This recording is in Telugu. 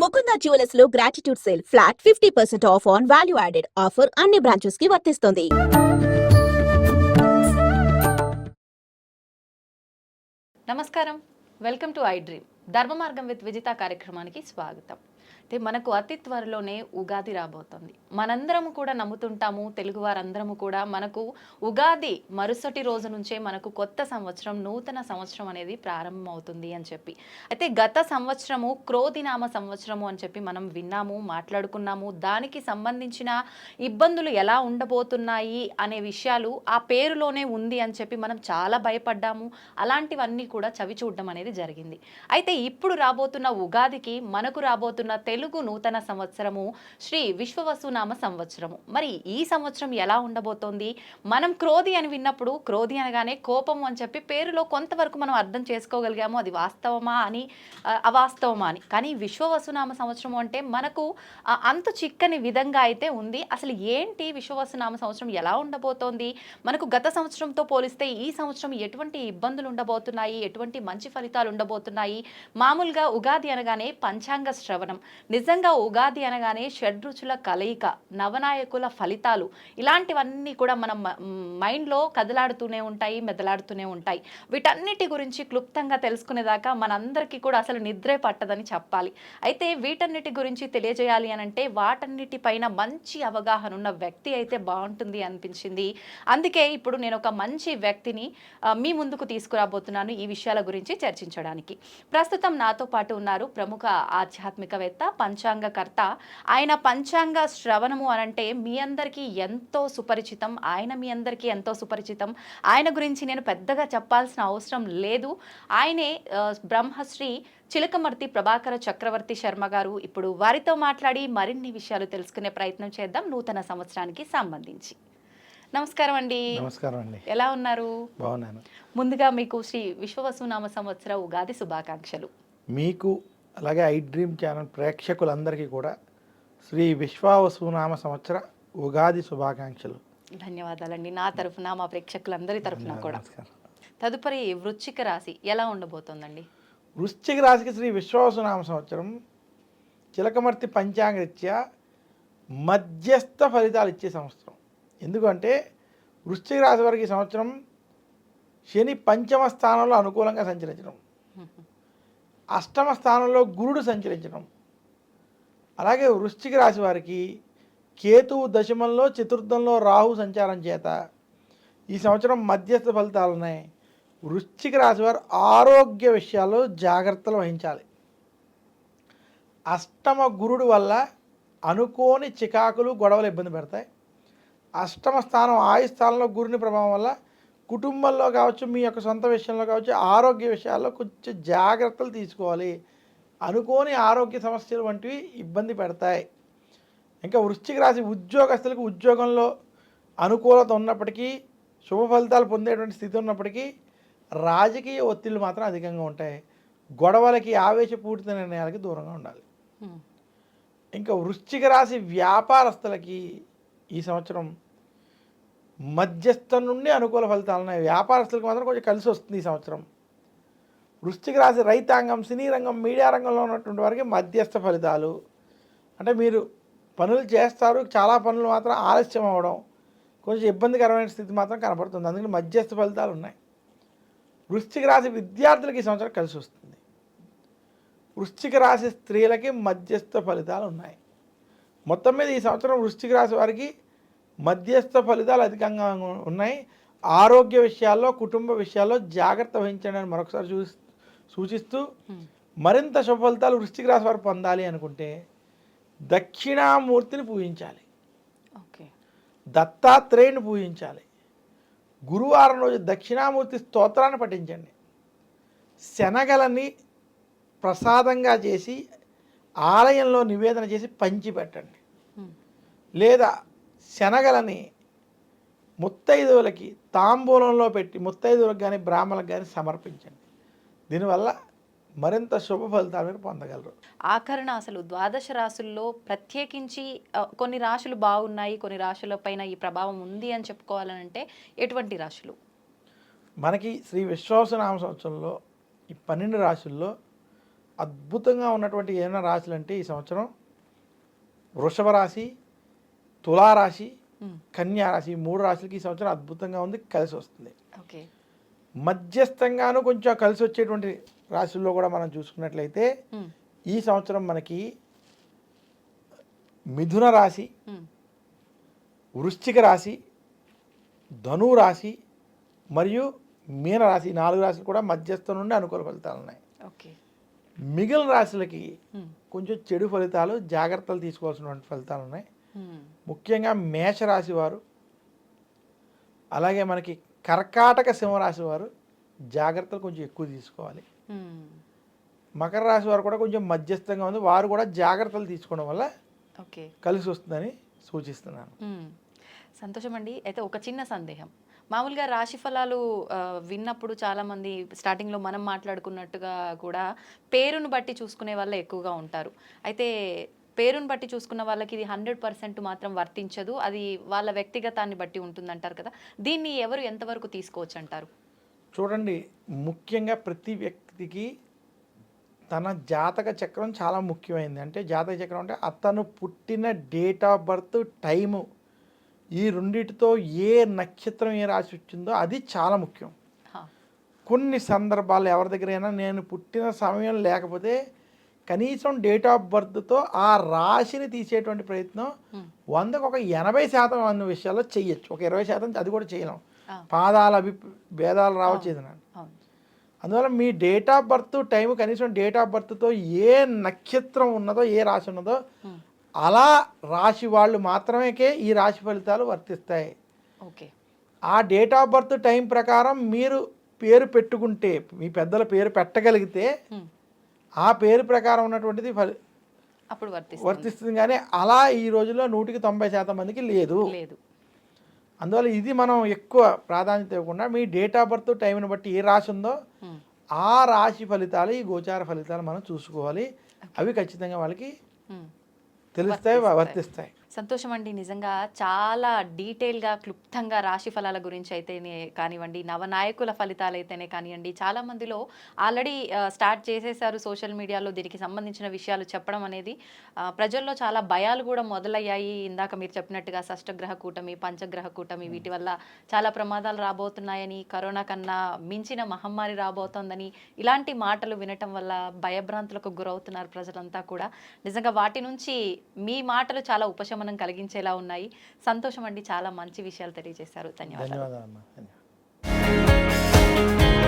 Mukunda జ్యువెలర్స్లో gratitude sale flat fifty percent off on value added offer అన్ని బ్రాంచెస్కి వర్తిస్తుంది. నమస్కారం. వెల్కమ్ టు ఐ డ్రీమ్ ధర్మ మార్గం విత్ విజిత కార్యక్రమానికి స్వాగతం. అయితే మనకు అతి త్వరలోనే ఉగాది రాబోతుంది. మనందరము కూడా నమ్ముతుంటాము తెలుగు వారందరము కూడా మనకు ఉగాది మరుసటి రోజు నుంచే మనకు కొత్త సంవత్సరం నూతన సంవత్సరం అనేది ప్రారంభమవుతుంది అని చెప్పి. అయితే గత సంవత్సరము క్రోధినామ సంవత్సరము అని చెప్పి మనం విన్నాము మాట్లాడుకున్నాము. దానికి సంబంధించిన ఇబ్బందులు ఎలా ఉండబోతున్నాయి అనే విషయాలు ఆ పేరులోనే ఉంది అని చెప్పి మనం చాలా భయపడ్డాము. అలాంటివన్నీ కూడా చవి చూడడం అనేది జరిగింది. అయితే ఇప్పుడు రాబోతున్న ఉగాదికి మనకు రాబోతున్న తెలుగు నూతన సంవత్సరము శ్రీ విశ్వవసునామ సంవత్సరము. మరి ఈ సంవత్సరం ఎలా ఉండబోతోంది? మనం క్రోధి అని విన్నప్పుడు క్రోధి అనగానే కోపం అని చెప్పి పేరులో కొంతవరకు మనం అర్థం చేసుకోగలిగాము. అది వాస్తవమా అని అవాస్తవమా అని. కానీ విశ్వవసునామ సంవత్సరం అంటే మనకు అంత అంతు చిక్కని విధంగా అయితే ఉంది. అసలు ఏంటి విశ్వవసునామ సంవత్సరం? ఎలా ఉండబోతోంది? మనకు గత సంవత్సరంతో పోలిస్తే ఈ సంవత్సరం ఎటువంటి ఇబ్బందులు ఉండబోతున్నాయి? ఎటువంటి మంచి ఫలితాలు ఉండబోతున్నాయి? మామూలుగా ఉగాది అనగానే పంచాంగ శ్రవణం. నిజంగా ఉగాది అనగానే షడ్రుచుల కలయిక నవనాయకుల ఫలితాలు ఇలాంటివన్నీ కూడా మనం మైండ్లో కదలాడుతూనే ఉంటాయి మెదలాడుతూనే ఉంటాయి. వీటన్నిటి గురించి క్లుప్తంగా తెలుసుకునేదాకా మనందరికీ కూడా అసలు నిద్రే పట్టదని చెప్పాలి. అయితే వీటన్నిటి గురించి తెలియజేయాలి అని అంటే వాటన్నిటిపైన మంచి అవగాహన ఉన్న వ్యక్తి అయితే బాగుంటుంది అనిపించింది. అందుకే ఇప్పుడు నేను ఒక మంచి వ్యక్తిని మీ ముందుకు తీసుకురాబోతున్నాను ఈ విషయాల గురించి చర్చించడానికి. ప్రస్తుతం నాతో పాటు ఉన్నారు ప్రముఖ ఆధ్యాత్మికవేత్త పంచాంగకర్త. ఆయన పంచాంగ శ్రవణము అనంటే మీ అందరికీ ఎంతో సుపరిచితం. ఆయన మీ అందరికీ ఎంతో సుపరిచితం. ఆయన గురించి నేను పెద్దగా చెప్పాల్సిన అవసరం లేదు. ఆయనే బ్రహ్మశ్రీ చిలకమర్తి ప్రభాకర చక్రవర్తి శర్మ గారు ఇప్పుడు వారితో మాట్లాడి మరిన్ని విషయాలు తెలుసుకునే ప్రయత్నం చేద్దాం. నూతన సంవత్సరానికి సంబంధించి. నమస్కారం అండి. నమస్కారం అండి. ఎలా ఉన్నారు? బాగున్నాను. ముందుగా మీకు శ్రీ విశ్వవసునామ సంవత్సర ఉగాది శుభాకాంక్షలు. మీకు అలాగే ఐ డ్రీమ్ ఛానల్ ప్రేక్షకులందరికీ కూడా శ్రీ విశ్వావసునామ సంవత్సర ఉగాది శుభాకాంక్షలు. ధన్యవాదాలండి. నా తరఫున మా ప్రేక్షకులందరి తరఫున కూడా. తదుపరి వృశ్చిక రాశి ఎలా ఉండబోతోందండి? వృశ్చిక రాశికి శ్రీ విశ్వావసునామ సంవత్సరం చిలకమర్తి పంచాంగరీత్యా మధ్యస్థ ఫలితాలు ఇచ్చే సంవత్సరం. ఎందుకంటే వృశ్చిక రాశి వారికి సంవత్సరం శని పంచమ స్థానంలో అనుకూలంగా సంచరించడం. అష్టమ స్థానంలో గురుడు సంచరించడం. అలాగే వృశ్చిక రాశి వారికి కేతువు దశమంలో చతుర్థంలో రాహు సంచారం చేత ఈ సంవత్సరం మధ్యస్థ ఫలితాలనే వృశ్చిక రాశి వారు ఆరోగ్య విషయాల్లో జాగ్రత్తలు వహించాలి. అష్టమ గురుడు వల్ల అనుకోని చికాకులు గొడవలు ఇబ్బంది పెడతాయి. అష్టమ స్థానం ఆయు స్థానంలో గురుని ప్రభావం వల్ల కుటుంబంలో కావచ్చు మీ యొక్క సొంత విషయంలో కావచ్చు ఆరోగ్య విషయాల్లో కొంచెం జాగ్రత్తలు తీసుకోవాలి. అనుకోని ఆరోగ్య సమస్యలు వంటివి ఇబ్బంది పెడతాయి. ఇంకా వృశ్చిక రాశి ఉద్యోగస్తులకు ఉద్యోగంలో అనుకూలత ఉన్నప్పటికీ శుభ ఫలితాలు పొందేటువంటి స్థితి ఉన్నప్పటికీ రాజకీయ ఒత్తిళ్ళు మాత్రం అధికంగా ఉంటాయి. గొడవలకి ఆవేశపూరిత నిర్ణయాలకి దూరంగా ఉండాలి. ఇంకా వృశ్చిక రాశి వ్యాపారస్తులకి ఈ సంవత్సరం మధ్యస్థం నుండి అనుకూల ఫలితాలు ఉన్నాయి. వ్యాపారస్తులకు మాత్రం కొంచెం కలిసి వస్తుంది ఈ సంవత్సరం. వృష్టికి రాసి రైతాంగం సినీ రంగం మీడియా రంగంలో ఉన్నటువంటి వారికి మధ్యస్థ ఫలితాలు. అంటే మీరు పనులు చేస్తారు చాలా పనులు మాత్రం ఆలస్యం అవ్వడం కొంచెం ఇబ్బందికరమైన స్థితి మాత్రం కనపడుతుంది. అందుకని మధ్యస్థ ఫలితాలు ఉన్నాయి. వృశ్చిక రాశి విద్యార్థులకి ఈ సంవత్సరం కలిసి వస్తుంది. వృశ్చిక రాశి స్త్రీలకి మధ్యస్థ ఫలితాలు ఉన్నాయి. మొత్తం మీద ఈ సంవత్సరం వృశ్చిక రాశి వారికి మధ్యస్థ ఫలితాలు అధికంగా ఉన్నాయి. ఆరోగ్య విషయాల్లో కుటుంబ విషయాల్లో జాగ్రత్త వహించండి అని మరొకసారి చూ సూచిస్తూ. మరింత శుభ ఫలితాలు వృశ్చిక రాశి వారు పొందాలి అనుకుంటే దక్షిణామూర్తిని పూజించాలి. ఓకే. దత్తాత్రేయుని పూజించాలి. గురువారం రోజు దక్షిణామూర్తి స్తోత్రాన్ని పఠించండి. శనగలని ప్రసాదంగా చేసి ఆలయంలో నివేదన చేసి పంచిపెట్టండి. హ్మ్. లేదా శనగలని ముత్తైదువులకి తాంబూలంలో పెట్టి ముత్తైదువులకు కానీ బ్రాహ్మణులకు కానీ సమర్పించండి. దీనివల్ల మరింత శుభ ఫలితాలు మీరు పొందగలరు. ఆఖరణ అసలు ద్వాదశ రాశుల్లో ప్రత్యేకించి కొన్ని రాశులు బాగున్నాయి కొన్ని రాశుల పైన ఈ ప్రభావం ఉంది అని చెప్పుకోవాలనంటే ఎటువంటి రాశులు? మనకి శ్రీ విశ్వాసనామ సంవత్సరంలో ఈ పన్నెండు రాశుల్లో అద్భుతంగా ఉన్నటువంటి ఏమైనా రాశులు అంటే ఈ సంవత్సరం వృషభ రాశి తులారాశి ఉమ్, కన్యా రాశి ఈ మూడు రాశులకి ఈ సంవత్సరం అద్భుతంగా ఉంది కలిసి వస్తుంది. ఓకే. మధ్యస్థంగాను కొంచెం కలిసి వచ్చేటువంటి రాశుల్లో కూడా మనం చూసుకున్నట్లయితే ఈ సంవత్సరం మనకి మిథున రాశి వృశ్చిక రాశి ధను రాశి మరియు మీన రాశి ఈ నాలుగు రాశులు కూడా మధ్యస్థం నుండి అనుకూల ఫలితాలు ఉన్నాయి. ఓకే. మిగిలిన రాశులకి కొంచెం చెడు ఫలితాలు జాగ్రత్తలు తీసుకోవాల్సినటువంటి ఫలితాలు ఉన్నాయి. ముఖ్యంగా మేషరాశి వారు అలాగే మనకి కర్కాటక సింహరాశి వారు జాగ్రత్తలు కొంచెం ఎక్కువ తీసుకోవాలి. మకర రాశి వారు కూడా కొంచెం మధ్యస్థంగా ఉంది. వారు కూడా జాగ్రత్తలు తీసుకోవడం వల్ల ఓకే. కలిసి వస్తుందని సూచిస్తున్నాను. సంతోషం అండి అయితే ఒక చిన్న సందేహం. మామూలుగా రాశి ఫలాలు విన్నప్పుడు చాలామంది స్టార్టింగ్లో మనం మాట్లాడుకున్నట్టుగా కూడా పేరును బట్టి చూసుకునే వాళ్ళే ఎక్కువగా ఉంటారు. అయితే పేరును బట్టి చూసుకున్న వాళ్ళకి ఇది హండ్రెడ్ పర్సెంట్ మాత్రం వర్తించదు. అది వాళ్ళ వ్యక్తిగతాన్ని బట్టి ఉంటుందంటారు కదా. దీన్ని ఎవరు ఎంతవరకు తీసుకోవచ్చు అంటారు? చూడండి ముఖ్యంగా ప్రతి వ్యక్తికి తన జాతక చక్రం చాలా ముఖ్యమైనది అంటే జాతక చక్రం అంటే అతను పుట్టిన డేట్ ఆఫ్ బర్త్ టైము ఈ రెండిటితో ఏ నక్షత్రం ఏ రాశి వచ్చిందో అది చాలా ముఖ్యం. కొన్ని సందర్భాలు ఎవరి దగ్గరైనా నేను పుట్టిన సమయం లేకపోతే కనీసం డేట్ ఆఫ్ బర్త్తో ఆ రాశిని తీసేటువంటి ప్రయత్నం. వందకు ఒక ఎనభై శాతం అన్న విషయాల్లో చెయ్యొచ్చు. ఒక ఇరవై శాతం అది కూడా చేయలేం. పాదాల అభి భేదాలు రావచ్చు ఏదైనా అందువల్ల మీ డేట్ ఆఫ్ బర్త్ టైం కనీసం డేట్ ఆఫ్ బర్త్తో ఏ నక్షత్రం ఉన్నదో ఏ రాశి ఉన్నదో. అలా రాశి వాళ్ళు మాత్రమేకే ఈ రాశి ఫలితాలు వర్తిస్తాయి. ఓకే. ఆ డేట్ ఆఫ్ బర్త్ టైం ప్రకారం మీరు పేరు పెట్టుకుంటే మీ పెద్దల పేరు పెట్టగలిగితే. ఆ పేరు ప్రకారం ఉన్నటువంటిది ఫలి అప్పుడు వర్తిస్తుంది కానీ అలా ఈ రోజుల్లో నూటికి తొంభై శాతం మందికి లేదు లేదు అందువల్ల ఇది మనం ఎక్కువ ప్రాధాన్యత ఇవ్వకుండా మీ డేట్ ఆఫ్ బర్త్ టైంని బట్టి ఏ రాశి ఉందో. ఆ రాశి ఫలితాలు ఈ గోచార ఫలితాలు మనం చూసుకోవాలి అవి ఖచ్చితంగా వాళ్ళకి. తెలుస్తాయి వర్తిస్తాయి. సంతోషం అండి నిజంగా చాలా డీటెయిల్గా క్లుప్తంగా రాశి ఫలాల గురించి అయితేనే కానివ్వండి నవనాయకుల ఫలితాలు అయితేనే కానివ్వండి చాలా మందిలో ఆల్రెడీ స్టార్ట్ చేసేసారు సోషల్ మీడియాలో దీనికి సంబంధించిన విషయాలు చెప్పడం అనేది. ప్రజల్లో చాలా భయాలు కూడా మొదలయ్యాయి. ఇందాక మీరు చెప్పినట్టుగా షష్టగ్రహ కూటమి పంచగ్రహ కూటమి వీటి వల్ల చాలా ప్రమాదాలు రాబోతున్నాయని కరోనా కన్నా మించిన మహమ్మారి రాబోతోందని ఇలాంటి మాటలు వినటం వల్ల భయభ్రాంతులకు గురవుతున్నారు ప్రజలంతా కూడా. నిజంగా వాటి నుంచి మీ మాటలు చాలా ఉపశమనం కలిగించేలా ఉన్నాయి. సంతోషం అండి. చాలా మంచి విషయాలు తెలియజేశారు. ధన్యవాదాలు. ధన్యవాదాలు.